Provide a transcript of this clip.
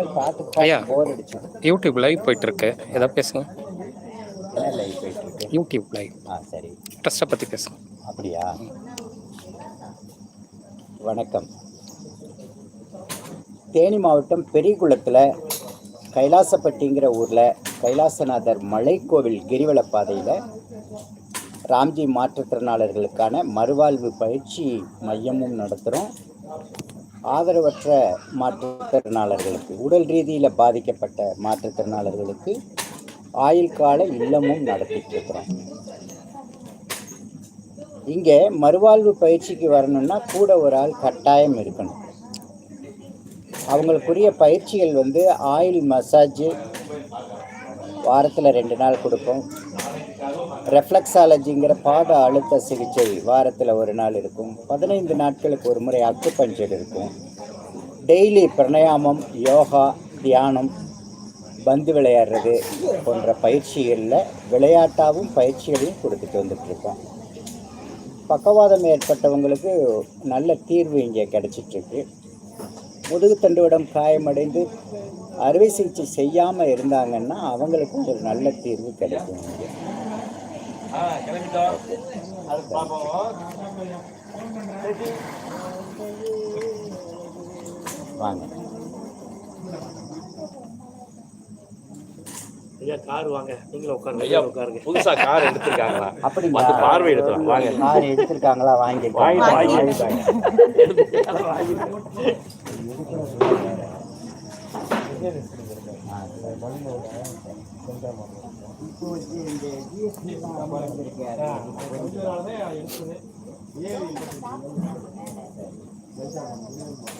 மக்கள் பார்த்து ஐயா. யூடியூப் லைவ் போயிட்டு இருக்கு ஏதாவது பேசுங்க. என்ன லைவ் போயிட்டு இருக்கு யூடியூப் லைவ் ஆ சரி. ட்ரஸ்ட்டை பற்றி பேசுங்க. அப்படியா? வணக்கம். தேனி மாவட்டம் பெரியகுளத்தில் கைலாசப்பட்டிங்கிற ஊரில் கைலாசநாதர் மலைக்கோவில் கிரிவல பாதையில் ராம்ஜி மாற்றுத்திறனாளர்களுக்கான மறுவாழ்வு பயிற்சி மையமும் நடத்துகிறோம் ஆதரவற்ற மாற்றுத்திறனாளர்களுக்கு உடல் ரீதியில் பாதிக்கப்பட்ட மாற்றுத்திறனாளர்களுக்கு ஆயுள் கால இல்லமும் நடத்திட்டு இருக்கிறோம் இங்கே மறுவாழ்வு பயிற்சிக்கு வரணும்னா கூட ஒரு ஆள் கட்டாயம் இருக்கணும். அவங்களுக்குரிய பயிற்சிகள் வந்து ஆயில் மசாஜ் வாரத்தில் ரெண்டு நாள் கொடுப்போம். ரெஃப்ளெக்ஸாலஜிங்கிற பாத அழுத்த சிகிச்சை வாரத்தில் ஒரு நாள் இருக்கும். பதினைந்து நாட்களுக்கு ஒரு முறை அக்குபஞ்சர் இருக்கும். டெய்லி பிரணயாமம் யோகா தியானம் பந்து விளையாடுறது போன்ற பயிற்சிகளில் விளையாட்டாகவும் பயிற்சிகளையும் கொடுத்துட்டு வந்துட்டுருக்கோம் பக்கவாதம் ஏற்பட்டவங்களுக்கு நல்ல தீர்வு இங்கே கிடச்சிட்ருக்கு முதுகு தண்டுவிடம் காயமடைந்து அறுவை சிகிச்சை செய்யாமல் இருந்தாங்கன்னா அவங்களுக்கும் ஒரு நல்ல தீர்வு கிடைக்கும் இங்கே. வாங்க. ஐயா கார் வாங்க. நீங்களும் உட்காருங்க. ஐயா உட்காருங்க. புதுசா கார் எடுத்திருக்காங்களா? அப்படிங்களா? வந்து பார்வையிடுறோம் வாங்க. கார் எடுத்திருக்காங்களா? வாங்கியிருக்காங்க வாங்கி வாங்கிட்டாங்க இப்போ இந்த ஜிஎஸ்டி வந்திருக்காரு